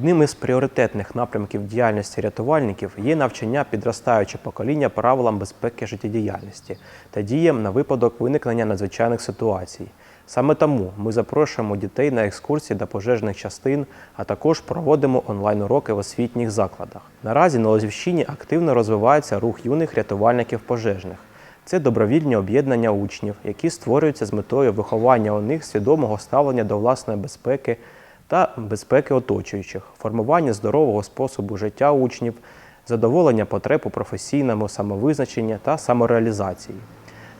Одним із пріоритетних напрямків діяльності рятувальників є навчання підростаюче покоління правилам безпеки життєдіяльності та діям на випадок виникнення надзвичайних ситуацій. Саме тому ми запрошуємо дітей на екскурсії до пожежних частин, а також проводимо онлайн-уроки в освітніх закладах. Наразі на Лозівщині активно розвивається рух юних рятувальників пожежних. Це добровільні об'єднання учнів, які створюються з метою виховання у них свідомого ставлення до власної безпеки та безпеки оточуючих, формування здорового способу життя учнів, задоволення потреб у професійному самовизначенні та самореалізації.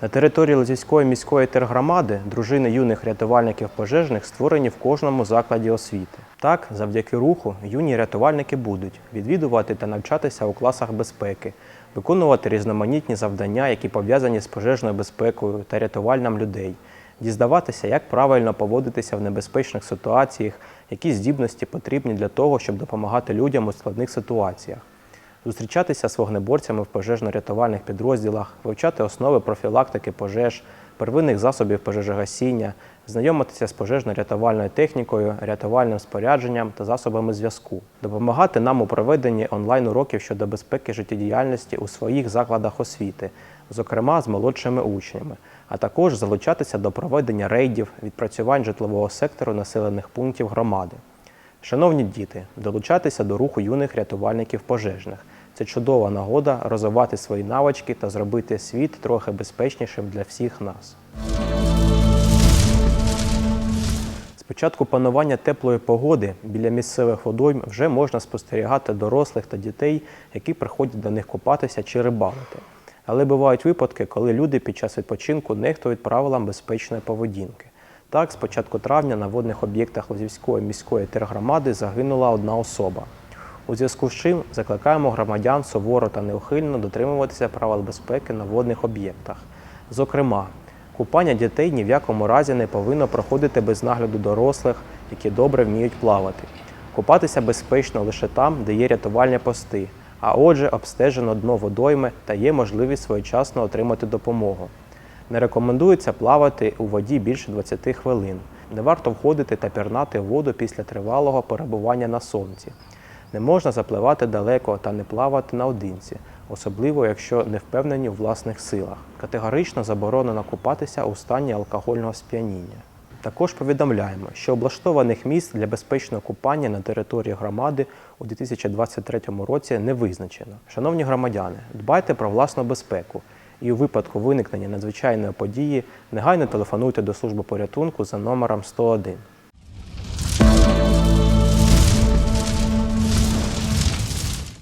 На території Лозівської міської тергромади дружини юних рятувальників пожежних створені в кожному закладі освіти. Так, завдяки руху, юні рятувальники будуть відвідувати та навчатися у класах безпеки, виконувати різноманітні завдання, які пов'язані з пожежною безпекою та рятувальням людей, дізнаватися, як правильно поводитися в небезпечних ситуаціях, які здібності потрібні для того, щоб допомагати людям у складних ситуаціях. Зустрічатися з вогнеборцями в пожежно-рятувальних підрозділах, вивчати основи профілактики пожеж, первинних засобів пожежогасіння, знайомитися з пожежно-рятувальною технікою, рятувальним спорядженням та засобами зв'язку, допомагати нам у проведенні онлайн-уроків щодо безпеки життєдіяльності у своїх закладах освіти, зокрема з молодшими учнями, а також залучатися до проведення рейдів, відпрацювань житлового сектору населених пунктів громади. Шановні діти, долучайтеся до руху юних рятувальників пожежних. Це чудова нагода розвивати свої навички та зробити світ трохи безпечнішим для всіх нас. Початку панування теплої погоди біля місцевих водойм вже можна спостерігати дорослих та дітей, які приходять до них купатися чи рибалити. Але бувають випадки, коли люди під час відпочинку нехтують правилам безпечної поведінки. Так, з початку травня на водних об'єктах Лозівської міської тергромади загинула одна особа. У зв'язку з чим закликаємо громадян суворо та неухильно дотримуватися правил безпеки на водних об'єктах. Зокрема, купання дітей ні в якому разі не повинно проходити без нагляду дорослих, які добре вміють плавати. Купатися безпечно лише там, де є рятувальні пости, а отже, обстежено дно водойми та є можливість своєчасно отримати допомогу. Не рекомендується плавати у воді більше 20 хвилин. Не варто входити та пірнати воду після тривалого перебування на сонці. Не можна запливати далеко та не плавати наодинці, особливо якщо не впевнені у власних силах. Категорично заборонено купатися у стані алкогольного сп'яніння. Також повідомляємо, що облаштованих місць для безпечного купання на території громади у 2023 році не визначено. Шановні громадяни, дбайте про власну безпеку і у випадку виникнення надзвичайної події негайно телефонуйте до служби порятунку за номером 101.